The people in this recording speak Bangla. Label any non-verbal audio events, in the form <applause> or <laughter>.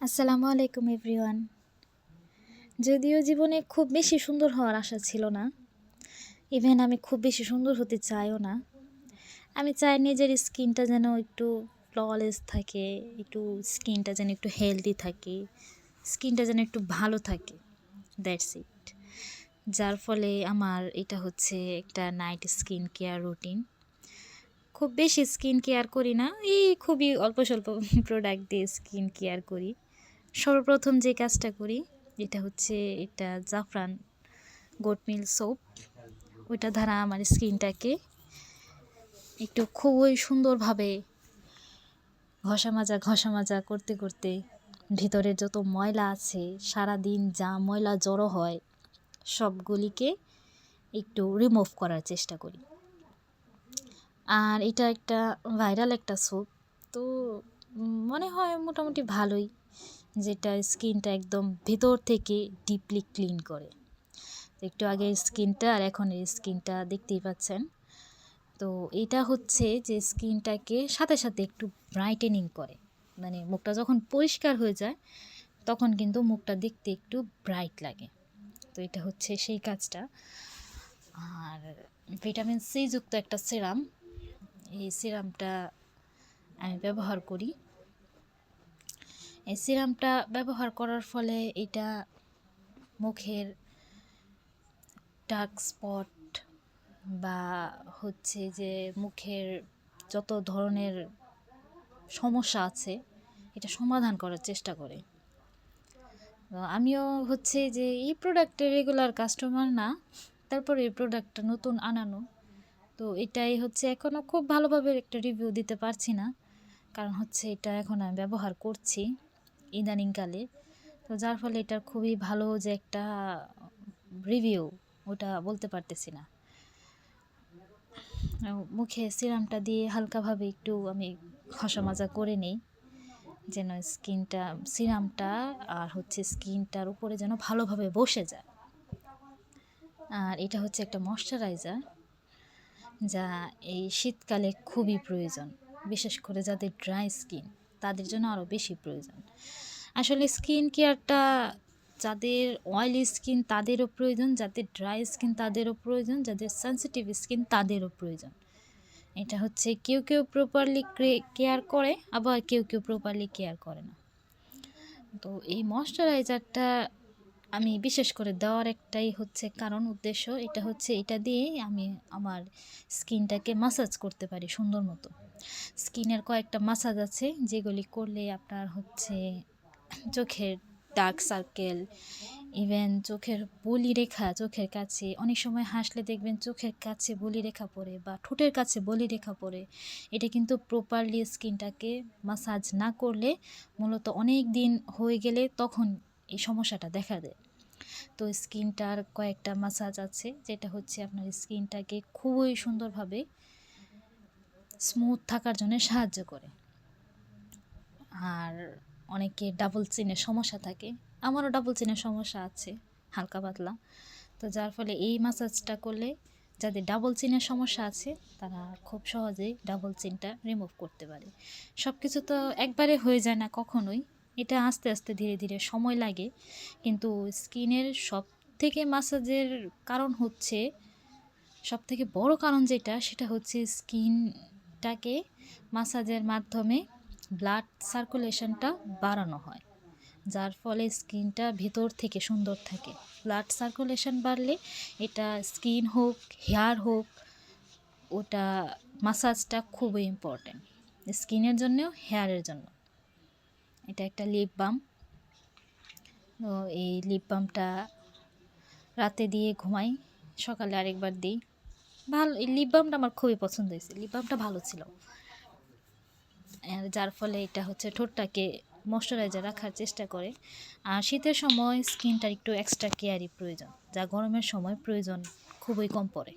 আসসালামু আলাইকুম, এভরিওয়ান। যদিও জীবনে খুব বেশি সুন্দর হওয়ার আশা ছিল না, ইভেন আমি খুব বেশি সুন্দর হতে চাইও না। আমি চাই নিজের স্কিনটা যেন একটু ফ্ললেস থাকে, একটু স্কিনটা যেন একটু হেলদি থাকে, স্কিনটা যেন একটু ভালো থাকে। That's it. যার ফলে আমার এটা হচ্ছে একটা নাইট স্কিন কেয়ার রুটিন। খুব বেশি স্কিন কেয়ার করি না, এই খুবই অল্প স্বল্প <laughs> প্রোডাক্ট দিয়ে স্কিন কেয়ার করি। সর্বপ্রথম যে কাজটা করি, এটা হচ্ছে এটা জাফরান গোট মিল সোপ ওইটা দ্বারা আমার স্কিনটাকে একটু খুবই সুন্দরভাবে ঘষা মাজা ঘষা মাজা করতে করতে ভিতরে যত ময়লা আছে সারা দিন যা ময়লা জড়ো হয়, সবগুলিকে একটু রিমুভ করার চেষ্টা করি। আর এটা একটা ভাইরাল একটা স্যুপ তো মনে হয় মোটামুটি ভালোই। যেটা স্কিনটা একদম ভেতর থেকে ডিপলি ক্লিন করে। একটু আগে স্কিনটা আর এখন এই স্কিনটা দেখতেই পাচ্ছেন। তো এটা হচ্ছে যে স্কিনটাকে সাথে সাথে একটু ব্রাইটেনিং করে। মানে মুখটা যখন পরিষ্কার হয়ে যায়, তখন কিন্তু মুখটা দেখতে একটু ব্রাইট লাগে। তো এটা হচ্ছে সেই কাজটা। আর ভিটামিন সি যুক্ত একটা সিরাম, এই সিরামটা আমি ব্যবহার করি। সিরামটা ব্যবহার করার ফলে এটা মুখের ডার্ক স্পট বা হচ্ছে যে মুখের যত ধরনের সমস্যা আছে, এটা সমাধান করার চেষ্টা করে। আমিও হচ্ছে যে এই প্রোডাক্টের রেগুলার কাস্টমার না, তারপরে এই প্রোডাক্টটা নতুন আনানো। তো এটাই হচ্ছে এখনও খুব ভালোভাবে একটা রিভিউ দিতে পারছি না, কারণ হচ্ছে এটা এখন আমি ব্যবহার করছি। ইদানিংকালে। তো যার ফলে এটার খুবই ভালো যে একটা রিভিউ ওটা বলতে পারতেছি না। মুখে সিরামটা দিয়ে হালকাভাবে একটু আমি খসা মাজা করে নিই, যেন স্কিনটা, সিরামটা আর হচ্ছে স্কিনটার উপরে যেন ভালোভাবে বসে যায়। আর এটা হচ্ছে একটা ময়শ্চারাইজার, যা এই শীতকালে খুবই প্রয়োজন, বিশেষ করে যাদের ড্রাই স্কিন। তাদের জন্য আরও বেশি প্রয়োজন। আসলে স্কিন কেয়ারটা যাদের অয়েলি স্কিন তাদেরও প্রয়োজন, যাদের ড্রাই স্কিন তাদেরও প্রয়োজন, যাদের সেন্সিটিভ স্কিন তাদেরও প্রয়োজন। এটা হচ্ছে কেউ কেউ প্রপারলি কেয়ার করে, আবার কেউ কেউ প্রপারলি কেয়ার করে না। তো এই ময়শ্চারাইজারটা আমি বিশেষ করে দেওয়ার একটাই হচ্ছে কারণ, উদ্দেশ্য এটা হচ্ছে এটা দিয়েই আমি আমার স্কিনটাকে মাসাজ করতে পারি সুন্দর মতো। স্কিনের কয়েকটা মাসাজ আছে যেগুলি করলে আপনার হচ্ছে চোখের ডার্ক সার্কেল ইভেন চোখের বলি রেখা চোখের কাছে অনেক সময় হাসলে দেখবেন চোখের কাছে বলি রেখা পড়ে বা ঠোঁটের কাছে বলি রেখা পড়ে। এটা কিন্তু প্রপারলি স্কিনটাকে মাসাজ না করলে মূলত অনেক দিন হয়ে গেলে তখন এই সমস্যাটা দেখা দেয়। তো স্কিনটার কয়েকটা মাসাজ আছে, যেটা হচ্ছে আপনার স্কিনটাকে খুবই সুন্দরভাবে স্মুথ থাকার জন্য সাহায্য করে। আর অনেকে ডাবল চিনের সমস্যা থাকে, আমারও ডাবল চিনের সমস্যা আছে, হালকা পাতলা। তো যার ফলে এই মাসাজটা করলে যাদের ডাবল চিনের সমস্যা আছে, তারা খুব সহজেই ডাবল চিনটা রিমুভ করতে পারে। সব কিছু তো একবারে হয়ে যায় না কখনোই। এটা আস্তে আস্তে ধীরে ধীরে সময় লাগে। কিন্তু স্কিনের সব থেকে মাসাজের কারণ হচ্ছে সব থেকে বড় কারণ যেটা, সেটা হচ্ছে স্কিনটাকে মাসাজের মাধ্যমে ব্লাড সার্কুলেশনটা বাড়ানো হয়, যার ফলে স্কিনটা ভেতর থেকে সুন্দর থাকে। ব্লাড সার্কুলেশন বাড়লে এটা স্কিন হোক, হেয়ার হোক, ওটা মাসাজটা খুবই ইম্পর্ট্যান্ট স্কিনের জন্যেও হেয়ারের জন্য। এটা একটা লিপ বাম তো এই লিপ বামটা রাতে দিয়ে ঘুমাই, সকালে আরেকবার দিই। ভালো, এই লিপ বামটা আমার খুবই পছন্দ হয়েছে। লিপ বামটা ভালো ছিল। যার ফলে এটা হচ্ছে ঠোঁটটাকে ময়শ্চারাইজার রাখার চেষ্টা করে। আর শীতের সময় স্কিনটার একটু এক্সট্রা কেয়ারই প্রয়োজন, যা গরমের সময় প্রয়োজন খুবই কম পড়ে।